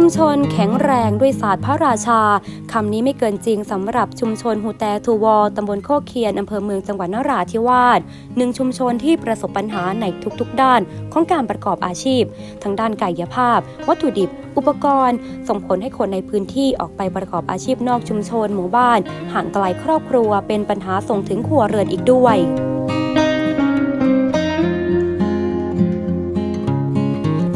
ชุมชนแข็งแรงด้วยศาสตร์พระราชา คำนี้ไม่เกินจริงสำหรับชุมชนฮูแตทูวอตำบลโคกเคียนอำเภอเมืองจังหวัดนราธิวาสหนึ่งชุมชนที่ประสบปัญหาในทุกๆ ด้านของการประกอบอาชีพ ทั้งด้านกายภาพ วัตถุดิบ อุปกรณ์ ส่งผลให้คนในพื้นที่ออกไปประกอบอาชีพนอกชุมชนหมู่บ้าน ห่างไกลครอบครัวเป็นปัญหาส่งถึงครัวเรือนอีกด้วย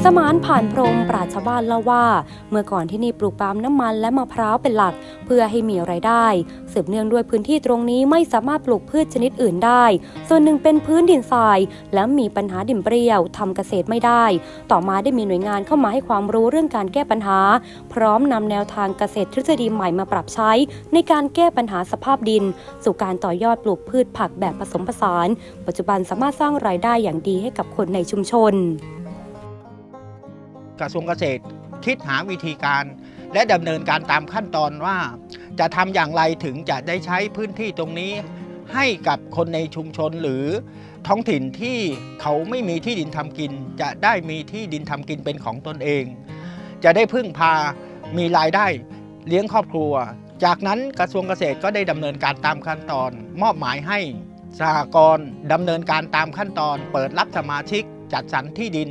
สมานผ่านพรมปราชาวบ้านเล่าว่า เมื่อก่อนที่นี่ปลูกปาล์มน้ำมันและมะพร้าวเป็นหลัก เพื่อให้มีไรายได้ สืบเนื่องด้วยพื้นที่ตรงนี้ไม่สามารถปลูกพืชชนิดอื่นได้ ส่วนหนึ่งเป็นพื้นดินทราย และมีปัญหาดินเปรี้ยวทำเกษตรไม่ได้ ต่อมาได้มีหน่วยงานเข้ามาให้ความรู้เรื่องการแก้ปัญหา พร้อมนำแนวทางเกษตรทฤษฎีใหม่มาปรับใช้ ในการแก้ปัญหาสภาพดิน สู่การต่อยอดปลูกพืชผักแบบผสมผสาน ปัจจุบันสามารถสร้างรายได้อย่างดีให้กับคนในชุมชน กระทรวงเกษตร คิดหาวิธีการ และดำเนินการตามขั้นตอนว่า จะทำอย่างไรถึงจะได้ใช้พื้นที่ตรงนี้ ให้กับคนในชุมชนหรือท้องถิ่นที่เขาไม่มีที่ดินทำกิน จะได้มีที่ดินทำกินเป็นของตนเอง จะได้พึ่งพามีรายได้เลี้ยงครอบครัว จากนั้นกระทรวงเกษตรก็ได้ดำเนินการตามขั้นตอน มอบหมายให้สหกรณ์ดำเนินการตามขั้นตอน เปิดรับสมาชิกจัดสรรที่ดิน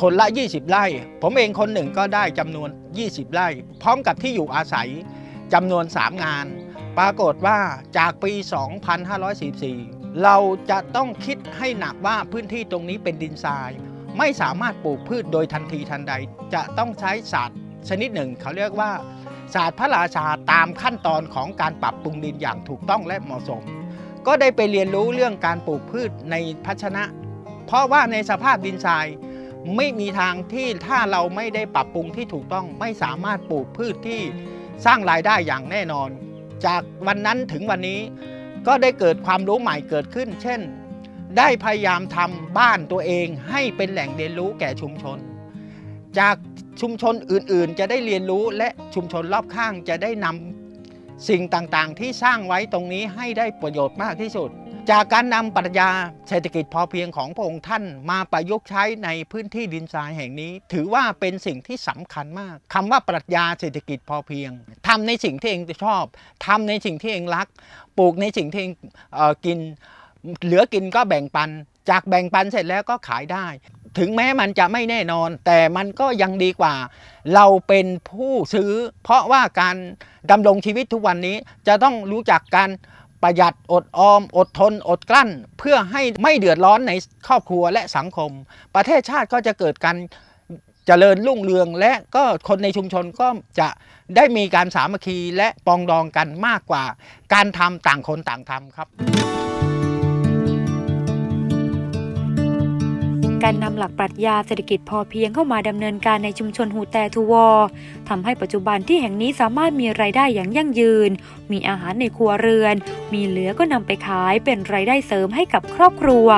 คนละ 20 ไร่ ผมเองคนหนึ่งก็ได้จำนวน 20 ไร่ พร้อมกับที่อยู่อาศัยจำนวน 3 งาน ปรากฏว่าจากปี 2544 เราจะต้องคิดให้หนักว่าพื้นที่ตรงนี้เป็นดินทราย ไม่สามารถปลูกพืชโดยทันทีทันใด จะต้องใช้ศาสตร์ชนิดหนึ่ง เขาเรียกว่าศาสตร์พระราชาตามขั้นตอนของการปรับปรุงดินอย่างถูกต้องและเหมาะสม ก็ได้ไปเรียนรู้เรื่องการปลูกพืชในภาชนะ เพราะว่าในสภาพดินทราย ไม่มีทางที่ถ้าเราไม่ได้ปรับปรุงที่ถูกต้องไม่สามารถปลูกพืชที่สร้างรายได้อย่างแน่นอน จากวันนั้นถึงวันนี้ก็ได้เกิดความรู้ใหม่เกิดขึ้น เช่น ได้พยายามทำบ้านตัวเองให้เป็นแหล่งเรียนรู้แก่ชุมชน จากชุมชนอื่นๆ จะได้เรียนรู้และชุมชนรอบข้างจะได้นำ สิ่งต่างๆ ที่สร้างไว้ตรงนี้ให้ได้ประโยชน์มากที่สุด จากการนำปรัชญาเศรษฐกิจพอเพียงของพระองค์ท่านมาประยุกต์ใช้ในพื้นที่ดินทรายแห่งนี้ ถือว่าเป็นสิ่งที่สำคัญมากคำว่าปรัชญาเศรษฐกิจพอเพียงทำในสิ่งที่เองชอบทำในสิ่งที่เองรัก ปลูกในสิ่งที่เองเออกิน เหลือกินก็แบ่งปัน จากแบ่งปันเสร็จแล้วก็ขายได้ ถึงแม้มันจะไม่แน่นอน แต่มันก็ยังดีกว่า เราเป็นผู้ซื้อ เพราะว่าการดำรงชีวิตทุกวันนี้จะต้องรู้จักการประหยัดอดออม อดทน อดกลั้น เพื่อให้ไม่เดือดร้อนในครอบครัวและสังคม ประเทศชาติก็จะเกิดการเจริญรุ่งเรืองและก็คนในชุมชนก็จะได้มีการสามัคคีและปองดองกันมากกว่า การทำต่างคนต่างทำครับ การนำหลักปรัชญาเศรษฐกิจพอเพียงเข้ามาดำเนินการในชุมชนฮูแตทูวอทำให้ปัจจุบันที่แห่งนี้สามารถมีรายได้อย่างยั่งยืน มีอาหารในครัวเรือน มีเหลือก็นำไปขายเป็นรายได้เสริมให้กับครอบครัว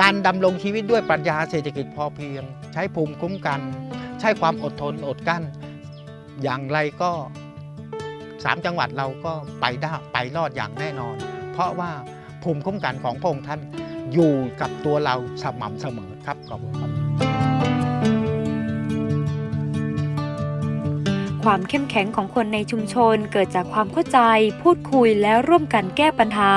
การดำรงชีวิตด้วยปรัชญาเศรษฐกิจพอเพียง ใช้ภูมิคุ้มกัน ใช้ความอดทนอดกั้น อย่างไรก็สามจังหวัดเราก็ไปได้ไปรอดอย่างแน่นอน เพราะว่าภูมิคุ้มกันของพระองค์ท่าน อยู่กับตัวเราสม่ำเสมอครับขอบคุณครับ ความเข้มแข็งของคนในชุมชนเกิดจากความเข้าใจ พูดคุยและร่วมกันแก้ปัญหา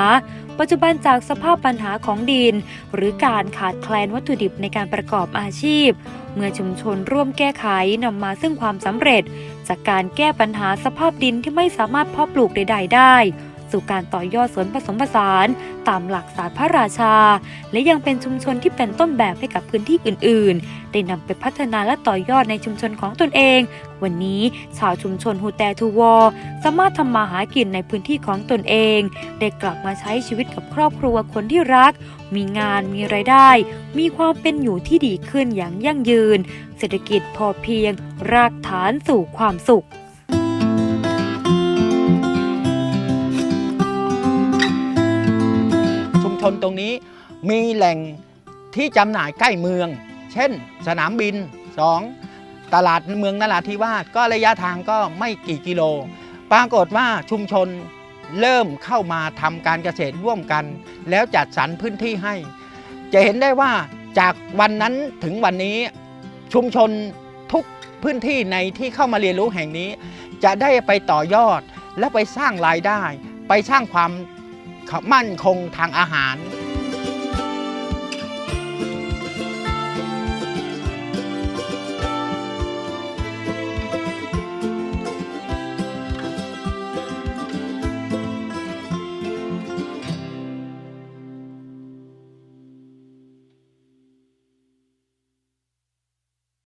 ปัจจุบันจากสภาพปัญหาของดิน หรือการขาดแคลนวัตถุดิบในการประกอบอาชีพ เมื่อชุมชนร่วมแก้ไขนำมาซึ่งความสำเร็จ จากการแก้ปัญหาสภาพดินที่ไม่สามารถเพาะปลูกใด ๆ ได้ สู่การต่อยอดสวนผสมผสาน ตามหลักศาสตร์พระราชา และยังเป็นชุมชนที่เป็นต้นแบบให้กับพื้นที่อื่น ๆ ได้นำไปพัฒนาและต่อยอดในชุมชนของตนเอง วันนี้ชาวชุมชนฮูแตทูวอสามารถทำมาหากินในพื้นที่ของตนเอง ได้กลับมาใช้ชีวิตกับครอบครัวคนที่รัก มีงานมีไรายได้ มีความเป็นอยู่ที่ดีขึ้นอย่างยั่งยืน เศรษฐกิจพอเพียง รากฐานสู่ความสุข นตรงนี้มีแหล่งที่จำหน่ายใกล้เมือง เช่น สนามบิน 2. ตลาดเมืองนราธิวาสก็ระยะทางก็ไม่กี่กิโล ปรากฏว่าชุมชนเริ่มเข้ามาทำการเกษตรร่วมกัน แล้วจัดสรรพื้นที่ให้ จะเห็นได้ว่าจากวันนั้นถึงวันนี้ชุมชนทุกพื้นที่ในที่เข้ามาเรียนรู้แห่งนี้ จะได้ไปต่อยอดและไปสร้างรายได้ ไปสร้างความ มั่นคงทางอาหาร